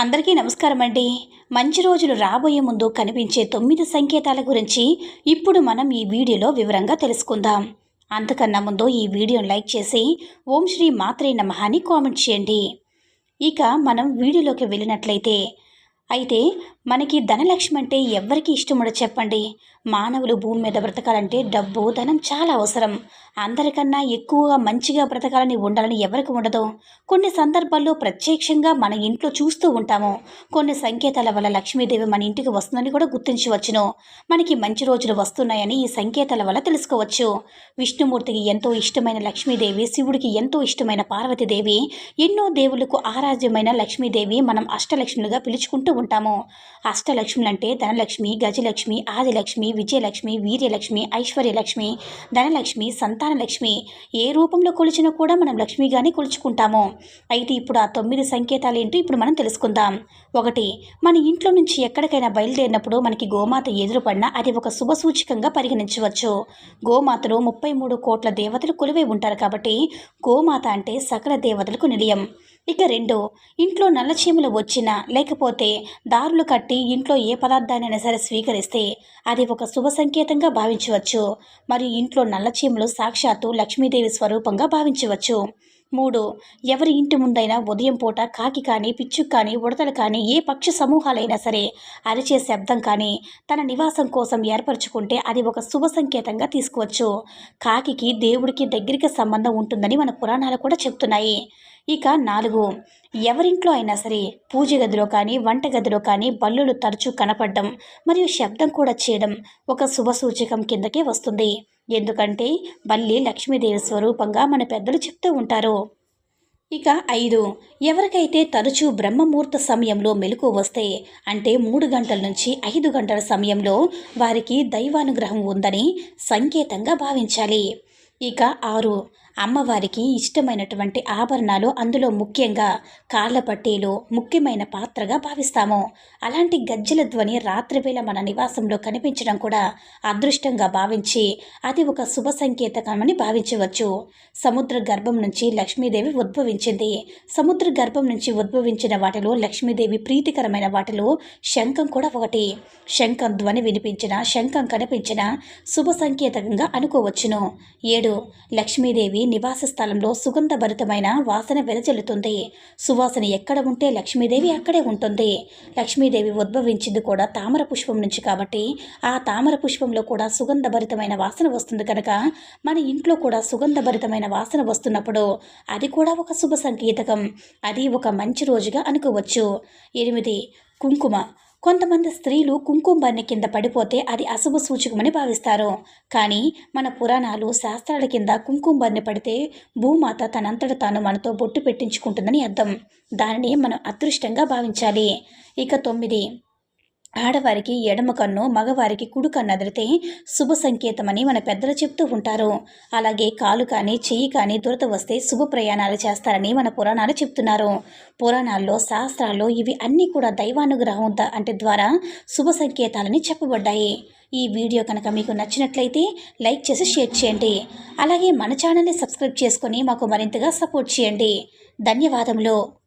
అందరికీ నమస్కారం అండి. మంచి రోజులు రాబోయే ముందు కనిపించే తొమ్మిది సంకేతాల గురించి ఇప్పుడు మనం ఈ వీడియోలో వివరంగా తెలుసుకుందాం. అంతకన్నా ముందు ఈ వీడియోను లైక్ చేసి ఓం శ్రీ మాత్రే నమః అని కామెంట్ చేయండి. ఇక మనం వీడియోలోకి వెళ్ళినట్లయితే అయితే మనకి ధనలక్ష్మి అంటే ఎవ్వరికి ఇష్టముడో చెప్పండి. మానవులు భూమి మీద బ్రతకాలంటే డబ్బు ధనం చాలా అవసరం. అందరికన్నా ఎక్కువగా మంచిగా బ్రతకాలని ఉండాలని ఎవరికి ఉండదు. కొన్ని సందర్భాల్లో ప్రత్యక్షంగా మన ఇంట్లో చూస్తూ ఉంటాము. కొన్ని సంకేతాల వల్ల లక్ష్మీదేవి మన ఇంటికి వస్తుందని కూడా గుర్తించవచ్చును. మనకి మంచి రోజులు వస్తున్నాయని ఈ సంకేతాల వల్ల తెలుసుకోవచ్చు. విష్ణుమూర్తికి ఎంతో ఇష్టమైన లక్ష్మీదేవి శివుడికి ఎంతో ఇష్టమైన పార్వతీదేవి ఎన్నో దేవులకు ఆరాధ్యమైన లక్ష్మీదేవి మనం అష్టలక్ష్ములుగా పిలుచుకుంటూ ఉంటాము. అష్టలక్ష్ములంటే ధనలక్ష్మి గజలక్ష్మి ఆదిలక్ష్మి విజయలక్ష్మి వీర్యలక్ష్మి ఐశ్వర్యలక్ష్మి ధనలక్ష్మి సంతానలక్ష్మి ఏ రూపంలో కొలిచినా కూడా మనం లక్ష్మిగానే కొలుచుకుంటాము. అయితే ఇప్పుడు ఆ తొమ్మిది సంకేతాలు ఏంటో ఇప్పుడు మనం తెలుసుకుందాం. ఒకటి మన ఇంట్లో నుంచి ఎక్కడికైనా బయలుదేరినప్పుడు మనకి గోమాత ఎదురుపడినా అది ఒక శుభ సూచకంగా పరిగణించవచ్చు. గోమాతలో ముప్పై మూడు కోట్ల దేవతలు కొలువై ఉంటారు కాబట్టి గోమాత అంటే సకల దేవతలకు నిలయం. ఇక రెండు ఇంట్లో నల్లచీమలు వచ్చినా లేకపోతే దారులు కట్టి ఇంట్లో ఏ పదార్థాన్నైనా సరే స్వీకరిస్తే అది ఒక శుభ సంకేతంగా భావించవచ్చు. మరియు ఇంట్లో నల్లచీమలు సాక్షాత్తు లక్ష్మీదేవి స్వరూపంగా భావించవచ్చు. మూడు ఎవరి ఇంటి ముందైనా ఉదయం పూట కాకి కానీ పిచ్చుకు కానీ ఉడతలు కానీ ఏ పక్షి సమూహాలైనా సరే అరిచే శబ్దం కానీ తన నివాసం కోసం ఏర్పరచుకుంటే అది ఒక శుభ సంకేతంగా తీసుకోవచ్చు. కాకికి దేవుడికి దగ్గరికి సంబంధం ఉంటుందని మన పురాణాలు కూడా చెప్తున్నాయి. ఇక నాలుగు. ఎవరింట్లో అయినా సరే పూజ గదిలో కానీ వంట గదిలో కానీ బల్లులు తరచూ కనపడడం మరియు శబ్దం కూడా చేయడం ఒక శుభ సూచకం కిందకే వస్తుంది. ఎందుకంటే బల్లి లక్ష్మీదేవి స్వరూపంగా మన పెద్దలు చెప్తూ ఉంటారు. ఇక ఐదు. ఎవరికైతే తరచూ బ్రహ్మముహూర్త సమయంలో మెలకు వస్తే అంటే మూడు గంటల నుంచి ఐదు గంటల సమయంలో వారికి దైవానుగ్రహం ఉందని సంకేతంగా భావించాలి. ఇక ఆరు. అమ్మవారికి ఇష్టమైనటువంటి ఆభరణాలు అందులో ముఖ్యంగా కాళ్ళ పట్టీలు ముఖ్యమైన పాత్రగా భావిస్తాము. అలాంటి గజ్జల ధ్వని రాత్రివేళ మన నివాసంలో కనిపించడం కూడా అదృష్టంగా భావించి అది ఒక శుభ సంకేతకమని భావించవచ్చు. సముద్ర గర్భం నుంచి లక్ష్మీదేవి ఉద్భవించింది. సముద్ర గర్భం నుంచి ఉద్భవించిన వాటిలో లక్ష్మీదేవి ప్రీతికరమైన వాటిలో శంఖం కూడా ఒకటి. శంఖం ధ్వని వినిపించిన శంఖం కనిపించిన శుభ సంకేతకంగా అనుకోవచ్చును. ఏడు. లక్ష్మీదేవి నివాస స్థలంలో సుగంధభరితమైన వాసన వెదజల్లుతుంది సువాసన ఎక్కడ ఉంటే లక్ష్మీదేవి అక్కడే ఉంటుంది. లక్ష్మీదేవి ఉద్భవించింది కూడా తామర పుష్పం నుంచి కాబట్టి ఆ తామర పుష్పంలో కూడా సుగంధభరితమైన వాసన వస్తుంది కనుక మన ఇంట్లో కూడా సుగంధభరితమైన వాసన వస్తున్నప్పుడు అది కూడా ఒక శుభ సంకేతకం. అది ఒక మంచి రోజుగా అనుకోవచ్చు. ఎనిమిది కుంకుమ. కొంతమంది స్త్రీలు కుంకుమ బర్ణి కింద పడిపోతే అది అశుభ సూచకమని భావిస్తారు. కానీ మన పురాణాలు శాస్త్రాల కింద కుంకుమ బర్ణి పడితే భూమాత తనంతట తాను మనతో బొట్టు పెట్టించుకుంటుందని అర్థం. దానిని మనం అదృష్టంగా భావించాలి. ఇక తొమ్మిది. ఆడవారికి ఎడమ కన్ను మగవారికి కుడు కన్ను అదిరితే శుభ సంకేతమని మన పెద్దలు చెప్తూ ఉంటారు. అలాగే కాలు కానీ చెయ్యి కానీ దురద వస్తే శుభ ప్రయాణాలు చేస్తారని మన పురాణాలు చెప్తున్నారు. పురాణాల్లో శాస్త్రాల్లో ఇవి అన్నీ కూడా దైవానుగ్రహం అంటే ద్వారా శుభ సంకేతాలని చెప్పబడ్డాయి. ఈ వీడియో కనుక మీకు నచ్చినట్లయితే లైక్ చేసి షేర్ చేయండి. అలాగే మన ఛానల్ని సబ్స్క్రైబ్ చేసుకొని మాకు మరింతగా సపోర్ట్ చేయండి. ధన్యవాదములు.